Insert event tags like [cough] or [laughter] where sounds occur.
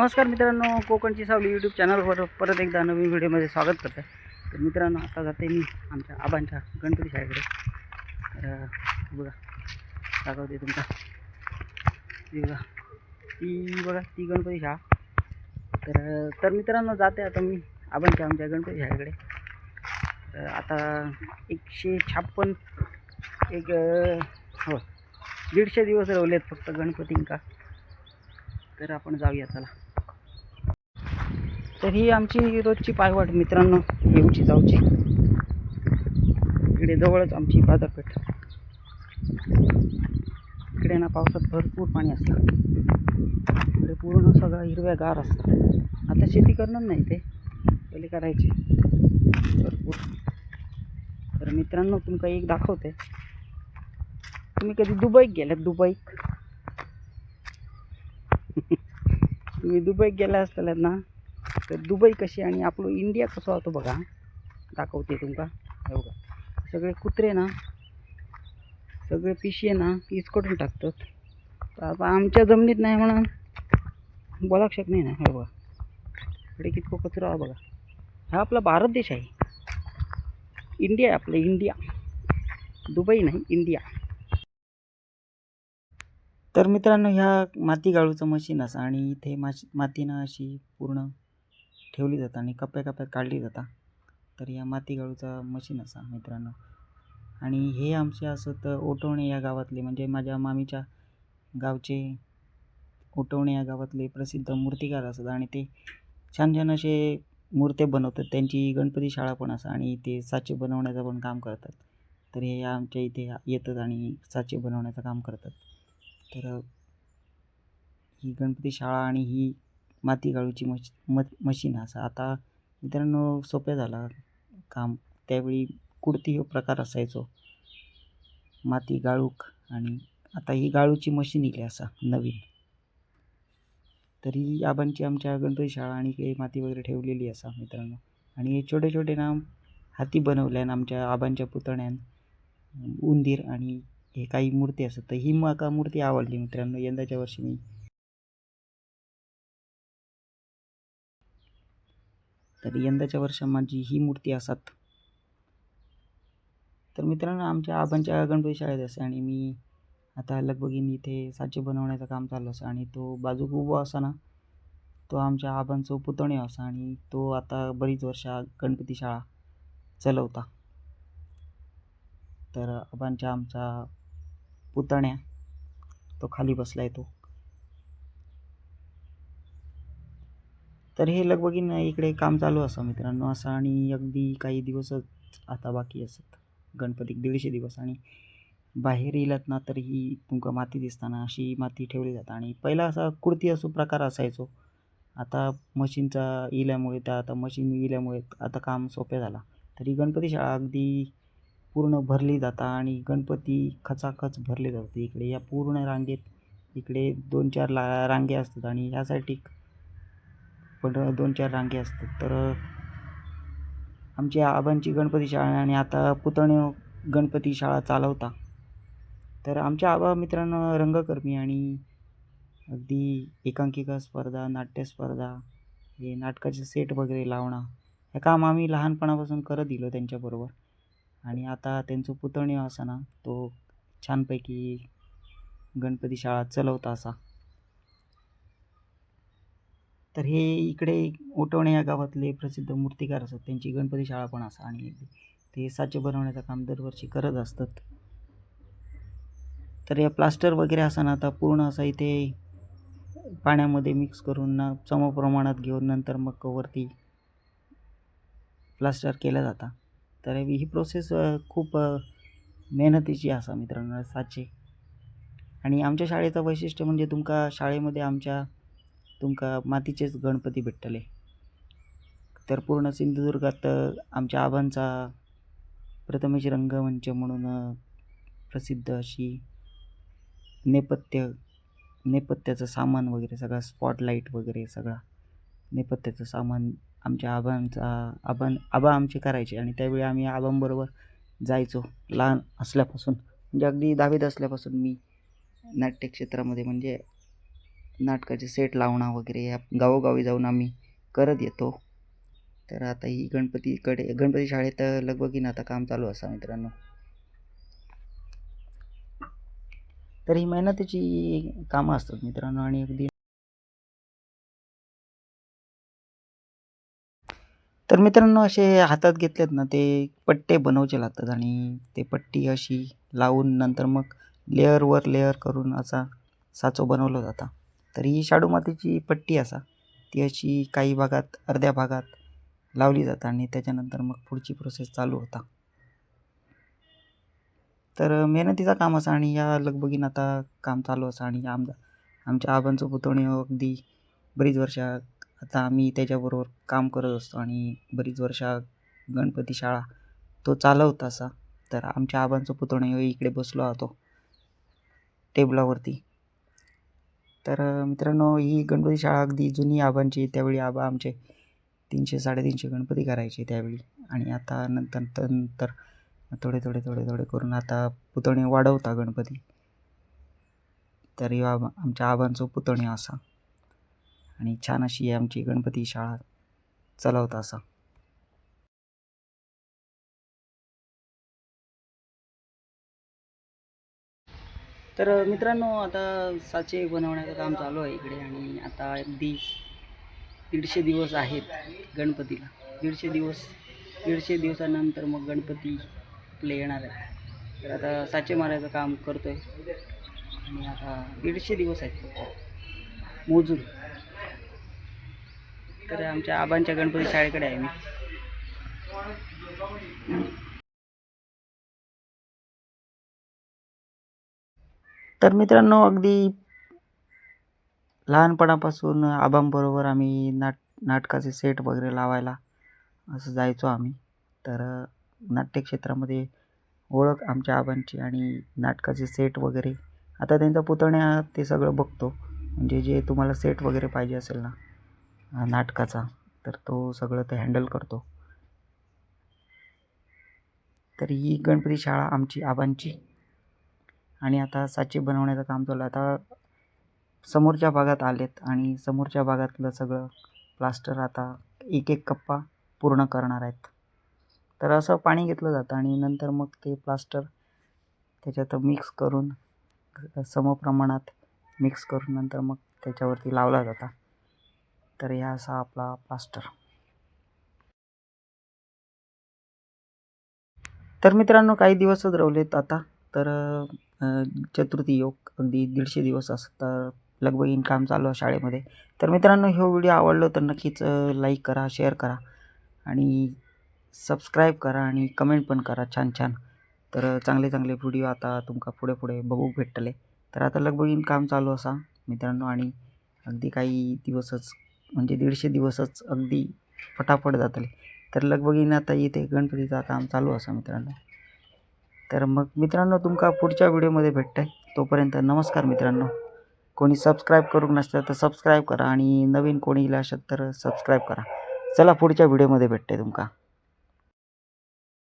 नमस्कार मित्रांनो कोकणची सावली यूट्यूब चॅनलवर परत एकदा नवीन व्हिडिओमध्ये स्वागत करतो आहे तर मित्रांनो आता जाते मी आमच्या आबांच्या गणपती शाळेकडे. तर बघा दाखवते तुमचा. ती बघा ती बघा ती गणपती शाळा. तर तर मित्रांनो जाते आता मी आबांच्या आमच्या गणपती शाळेकडे. तर आता एकशे छाप्पन एक हो दीडशे दिवस रवलेत फक्त गणपतींका. तर आपण जाऊया चला. तर ही आमची रोजची पायवाट मित्रांनो येऊची जाऊची. इकडे जवळच आमची बाजारपेठ. इकडे ना पावसात भरपूर पाणी असतं. इकडे पूर्ण सगळा हिरव्या गार असतात आता शेती करणार नाही ते. पहिले करायचे. भरपूर. तर मित्रांनो तुमका एक दाखवते. तुम्ही कधी दुबईत गेल्यात दुबईत? [laughs] तुम्ही दुबईत गेला असतालात ना? तर दुबई कशी आणि आपलं इंडिया कसं होतो बघा. दाखवते तुमका हे बघा. सगळे कुत्रे ना सगळे पिशे ना इचकटून टाकतात. तर आता आमच्या जमिनीत नाही म्हणून बोलाक शक नाही ना. हे बघा. इकडे कितको कचरा आहे बघा. हा आपला भारत देश आहे. इंडिया आहे आपलं इंडिया दुबई नाही इंडिया तर मित्रांनो ह्या माती गाळूचं मशीन असं आणि इथे माशी मातीनं अशी पूर्ण ठेवली जातात आणि कप्प्या कप्प्यात काढली जातात तर या माती गाळूचा मशीन असा मित्रांनो. आणि हे आमचे असत तर ओटवणे या गावातले म्हणजे माझ्या मामीच्या गावचे ओटवणे या गावातले प्रसिद्ध मूर्तिकार असतात आणि ते छान छान असे मूर्त्या बनवतात. त्यांची गणपती शाळा पण असं आणि ते साचे बनवण्याचं पण काम करतात. तर हे आमच्या इथे येतात आणि साचे बनवण्याचं काम करतात. तर ही गणपती शाळा आणि ही माती गाळूची मश म मशीन आसा आता मित्रांनो सोप्या झाला काम. त्यावेळी कुडती हो प्रकार असायचो. माती गाळूक आणि आता ही गाळूची मशीन इली असा नवीन. तरी आबांची आमच्या गणपती शाळा आणि काही माती वगैरे ठेवलेली असा मित्रांनो. आणि हे छोटे छोटे ना हाती बनवल्यान आमच्या आबांच्या पुतण्यान उंदीर आणि हे काही मूर्ती असतात. तर ही म्हाका मूर्ती आवडली मित्रांनो. यंदाच्या वर्षी मी तर यंदाच्या वर्षात माझी ही मूर्ती असत. तर मित्रांनो आमच्या आबांच्या गणपती शाळेत असे आणि मी आता लगबगीन इथे साचे बनवण्याचं काम चालू असं आणि तो बाजूक उभा असा ना तो आमच्या आबांचो पुतणे असा आणि तो आता बरीच वर्ष गणपती शाळा चालवता. तर आबांच्या आमचा पुतण्या तो खाली बसला आहे तो. तर हे लगबगीन इकडे काम चालू असं मित्रांनो. असं आणि अगदी काही दिवसच आता बाकी असत. गणपतीक दीडशे दिवस आणि बाहेर येलात ना तर ही तुमका माती दिसताना अशी माती ठेवली जातात आणि पहिला असा कुर्ती असो प्रकार असायचो. आता मशीनचा इल्यामुळे त्या आता मशीन इल्यामुळे आता काम सोपे झाला. तरी गणपती शाळा अगदी पूर्ण भरली जाता आणि गणपती खचाखच भरले जातात. इकडे या पूर्ण रांगेत इकडे दोन चार ला रांगे असतात आणि ह्यासाठी पण दोन चार रांगे असतात. तर आमच्या आबांची गणपती शाळा आणि आता पुतणे गणपती शाळा चालवता. तर आमच्या आबा मित्रांनो रंगकर्मी आणि अगदी एकांकिका स्पर्धा नाट्यस्पर्धा हे नाटकाचे सेट वगैरे लावणं हे काम आम्ही लहानपणापासून करत दिलो त्यांच्याबरोबर. आणि आता त्यांचं पुतणी असा ना तो छानपैकी गणपती शाळा चालवता असा. तर हे इकडे ओटवणे या गावातले प्रसिद्ध मूर्तिकार असतात. त्यांची गणपती शाळा पण असा आणि ते साचे बनवण्याचं काम दरवर्षी करत असतात. तर या प्लास्टर वगैरे असा ना आता पूर्ण असं इथे पाण्यामध्ये मिक्स करून ना समप्रमाणात घेऊन नंतर मग वरती प्लास्टर केलं जाता. तर ही प्रोसेस खूप मेहनतीची असा मित्रांनो साचे. आणि आमच्या शाळेचं वैशिष्ट्य म्हणजे तुमका शाळेमध्ये आमच्या तुमका मातीचेच गणपती भेटतले. तर पूर्ण सिंधुदुर्गात आमच्या आबांचा प्रथमेश रंगमंच म्हणून प्रसिद्ध अशी नेपथ्य नेपथ्याचं सामान वगैरे सगळा स्पॉटलाईट वगैरे सगळा नेपथ्याचं सामान आमच्या आबांचा आबां आबा आमचे करायचे आणि त्यावेळी आम्ही आबांबरोबर जायचो लहान असल्यापासून. म्हणजे अगदी दहावीत असल्यापासून मी नाट्यक्षेत्रामध्ये म्हणजे नाटकाचे सेट लावणं वगैरे या गावोगावी जाऊन आम्ही करत येतो. तर आता ही गणपतीकडे गणपती शाळेत लगबगीन आता काम चालू असा मित्रांनो. तर ही मेहनतीची कामं असतात मित्रांनो आणि अगदी तर मित्रांनो असे हातात घेतलेत ना ते पट्टे बनवचे लागतात आणि ते पट्टी अशी लावून नंतर मग लेअरवर लेअर करून असा साचो बनवला जाता. तर ही शाडू मातीची पट्टी असा. ती अशी काही भागात अर्ध्या भागात लावली जातं आणि त्याच्यानंतर मग पुढची प्रोसेस चालू होता. तर मेहनतीचा काम असा आणि या लगबगीन आता काम चालू असा आणि आमदा आमच्या आबांचं पुतणी अगदी बरीच वर्षा आता आम्ही त्याच्याबरोबर काम करत असतो आणि बरीच वर्षा गणपती शाळा तो चालवत असा. तर आमच्या आबांचं पुतणे इकडे बसलो आहोतो. टेबलावरती. तर मित्रांनो ही गणपती शाळा अगदी जुनी आबांची त्यावेळी आबा आमचे तीनशे साडेतीनशे गणपती करायचे त्यावेळी. आणि आता नंतर नंतर थोडे थोडे थोडे थोडे करून आता पुतणे वाढवता गणपती. तर यो आबा आमच्या आबांचं पुतणे असा. आणि छान अशी आमची गणपती शाळा चालवता असा. तर मित्रांनो आता साचे बनवण्याचं काम चालू आहे इकडे आणि आता अगदी दीडशे दिवस आहेत गणपतीला. दीडशे दिवस दीडशे दिवसानंतर मग गणपती आपले येणार आहेत. तर आता साचे मारायचं काम करतो आहे आणि आता दीडशे दिवस आहेत. मोजून. तर आमच्या आबांच्या गणपती शाळेकडे आहे मी. तर मित्रांनो अगदी लहानपणापासून आबांबरोबर आम्ही नाट नाटकाचे सेट वगैरे लावायला असं जायचो आम्ही. तर नाट्यक्षेत्रामध्ये ओळख आमच्या आबांची आणि नाटकाचे सेट वगैरे आता त्यांचा पुतण्या ते सगळं बघतो. म्हणजे जे तुम्हाला सेट वगैरे पाहिजे असेल ना नाटकाचा तर तो सगळं ते हँडल करतो. तर ही गणपती शाळा आमची आबांची. आणि आता साचे बनवण्याचं काम चालू आहे. आता समोरच्या भागात आलेत आणि समोरच्या भागातलं सगळं प्लास्टर आता एक एक कप्पा पूर्ण करणार आहेत. तर असं पाणी घेतलं जातं आणि नंतर मग ते प्लास्टर त्याच्यात मिक्स करून समप्रमाणात मिक्स करून नंतर मग त्याच्यावरती लावला जाता. तर ह्या असा आपला प्लास्टर तर मित्रांनो काही दिवसच रवलेत आता. तर चतुर्थी योग अगदी दीडशे दिवस असतात. तर लगबगीन काम चालू आहे शाळेमध्ये. तर मित्रांनो हा व्हिडिओ आवडलो तर नक्कीच लाईक करा शेअर करा आणि सबस्क्राईब करा आणि कमेंट पण करा छान छान. तर चांगले चांगले व्हिडिओ आता तुमका पुढे पुढे बघू भेटले तर आता लगबगीन काम चालू असा मित्रांनो आणि अगदी काही दिवसच म्हणजे दीडशे दिवसच अगदी फटाफट जातले. तर लगबगीन आता इथे गणपतीचं काम चालू असा मित्रांनो. तर मग मित्रांनो तुमका पुढच्या व्हिडिओमध्ये भेटतं आहे तोपर्यंत नमस्कार मित्रांनो. कोणी सबस्क्राईब करूक नसलं तर सबस्क्राईब करा आणि नवीन कोणी इला असेल तर सबस्क्राईब करा. चला पुढच्या व्हिडिओमध्ये भेटते तुमका.